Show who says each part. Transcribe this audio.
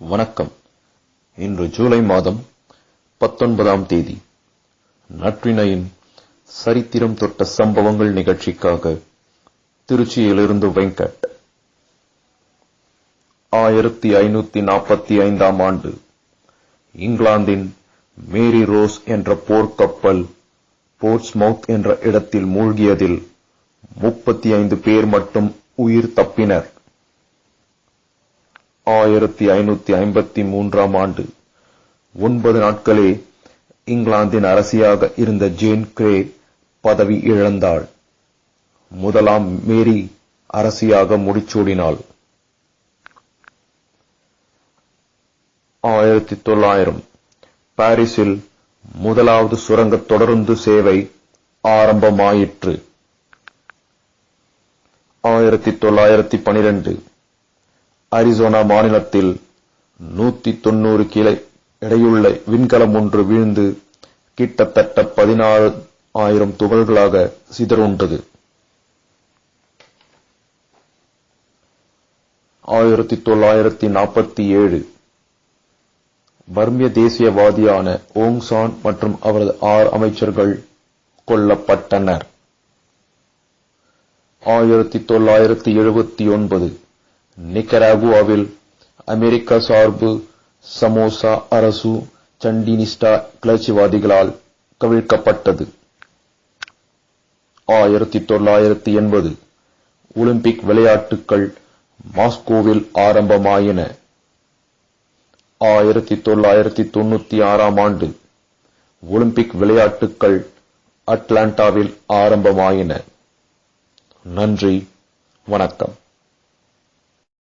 Speaker 1: வணக்கம். இன்று ஜூலை மாதம் பத்தொன்பதாம் தேதி. நற்றினையின் சரித்திரம் தொட்ட சம்பவங்கள் நிகழ்ச்சிக்காக திருச்சியிலிருந்து வெங்கட் ஆயிரத்தி ஐநூத்தி நாற்பத்தி ஐந்தாம் ஆண்டு இங்கிலாந்தின் மேரி ரோஸ் என்ற போர்க்கப்பல் போர்ட்ஸ்மவுத் என்ற இடத்தில் மூழ்கியதில் முப்பத்தி ஐந்து பேர் மட்டும் உயிர் தப்பினர். ஆயிரத்தி ஐநூத்தி ஐம்பத்தி மூன்றாம் ஆண்டு. ஒன்பது நாட்களே இங்கிலாந்தின் அரசியாக இருந்த ஜேன் கிரே பதவி இழந்தாள். முதலாம் மேரி அரசியாக முடிச்சூடினாள். ஆயிரத்தி தொள்ளாயிரம். பாரிஸில் முதலாவது சுரங்க தொடருந்து சேவை ஆரம்பமாயிற்று. ஆயிரத்தி தொள்ளாயிரத்தி பனிரெண்டு. அரிசோனா மாநிலத்தில் நூத்தி தொண்ணூறு கிளை எடையுள்ள விண்கலம் ஒன்று வீழ்ந்து கிட்டத்தட்ட பதினாறு ஆயிரம் துகள்களாக சிதறுண்டது ஆயிரத்தி தொள்ளாயிரத்தி நாற்பத்தி ஏழு. பர்மிய தேசியவாதியான ஓங்சான் மற்றும் அவரது ஆறு அமைச்சர்கள் கொல்லப்பட்டனர். ஆயிரத்தி தொள்ளாயிரத்தி எழுபத்தி ஒன்பது. நிக்கராகுவாவில் அமெரிக்க சார்பு சமோசா அரசு சண்டினிஸ்டா கிளர்ச்சிவாதிகளால் கவிழ்க்கப்பட்டது. ஆயிரத்தி தொள்ளாயிரத்தி எண்பது ஒலிம்பிக் விளையாட்டுக்கள் மாஸ்கோவில் ஆரம்பமாயின. ஆயிரத்தி தொள்ளாயிரத்தி தொண்ணூத்தி ஆறாம் ஆண்டு ஒலிம்பிக் விளையாட்டுக்கள் அட்லாண்டாவில் ஆரம்பமாயின. நன்றி வணக்கம்.